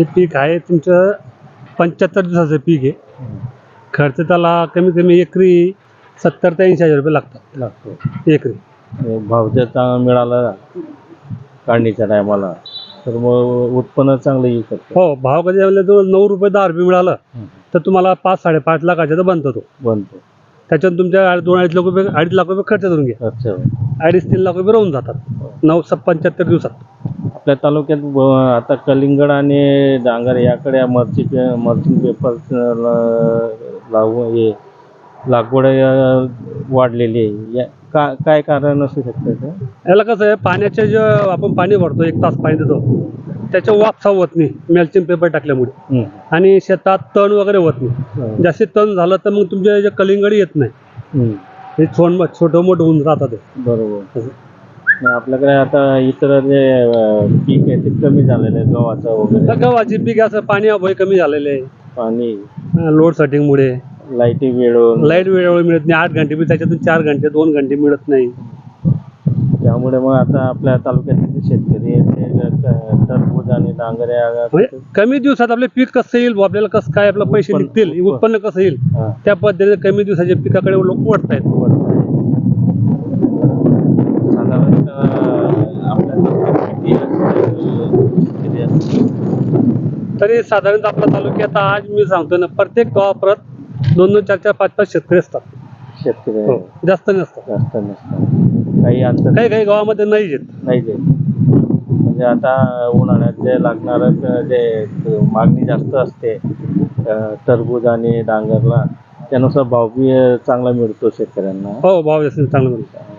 हे पीक आहे तुमचं पंच्याहत्तर दिवसाचं पीक आहे. खर्च त्याला कमीत कमी एकरी सत्तर ते ऐंशी हजार रुपये लागतात. लागतो. एकरी. आणि भाव जर चांगला मिळाला काढणीच्या टायमाला तर मग उत्पन्न चांगलं येऊ शकतं. हो भाव कधी जवळ नऊ रुपये दहा रुपये मिळालं तर तुम्हाला पाच साडेपाच लाखाचा तर बनतो तो. बनतो. त्याच्यात तुमच्या दोन अडीच लाख रुपये अडीच लाख रुपये खर्च करून घ्या. अच्छा अडीच तीन लाख रुपये राहून जातात. नऊ स पंच्याहत्तर दिवसात. आपल्या तालुक्यात ब- आता कलिंगड आणि डांगर याकडे मर्ची पे मर्चिंग पेपर लागू हे लागवड वाढलेली आहे या का काय कारण असू शकतं? याला कसं आहे पाण्याचे जे आपण पाणी भरतो एक तास पाणी देतो त्याच्या वापसा होत नाही मॅल्चिंग पेपर टाकल्यामुळे. आणि शेतात तण वगैरे होत नाही हं. जास्ती तण झालं तर मग तुमचे जे कलिंगड येत नाही. हे छोट छोटं मोठं होऊन राहतात ते. बरोबर आपल्याकडे आता इतर जे अं, पीक आहे ते कमी झालेलं आहे गव्हाचं वगैरे. गव्हाची पीक असं पाणी अभावी कमी झालेले आहे. पाणी. लोड सेटिंगमुळे लाईटी वेळून लाइट वेळेवर मिळत नाही. आठ घंटे बी त्याच्यातून चार घंटे दोन घंटे मिळत नाही. त्यामुळे मग आता आपल्या तालुक्यातले जे शेतकरी आहेत ते क- टरबूज आणि डांगऱ्या म्हणजे कमी दिवसात आपले पीक कसं येईल? बुवा, आपल्याला कसं काय आपलं पैसे उत्पन्न- निघतील? उत्पन्न. कसं येईल? हा, त्या पद्धतीने कमी दिवसाच्या पिकाकडे लोक वळत आहेत वाढत आहे. साधारणतः आपल्या तालुक्यात किती अं, शेतकरी असतील? तरी साधारणतः आपल्या तालुक्यात आज मी सांगतो ना प्रत्येक गावाप्रत दोन दोन चार चार पाच पाच शेतकरी असतात. शेतकरी. हो, जास्त नसतात. जास्त नसतात. काही अंतर काही काही गावामध्ये नाही येत नाही म्हणजे आता उन्हाळ्यात जे लागणारं जे मागणी जास्त असते अं, टरबूज आणि डांगरला त्यानुसार भाव बी चांगला मिळतो शेतकऱ्यांना. हो भाव जास्त चांगलं मिळतं.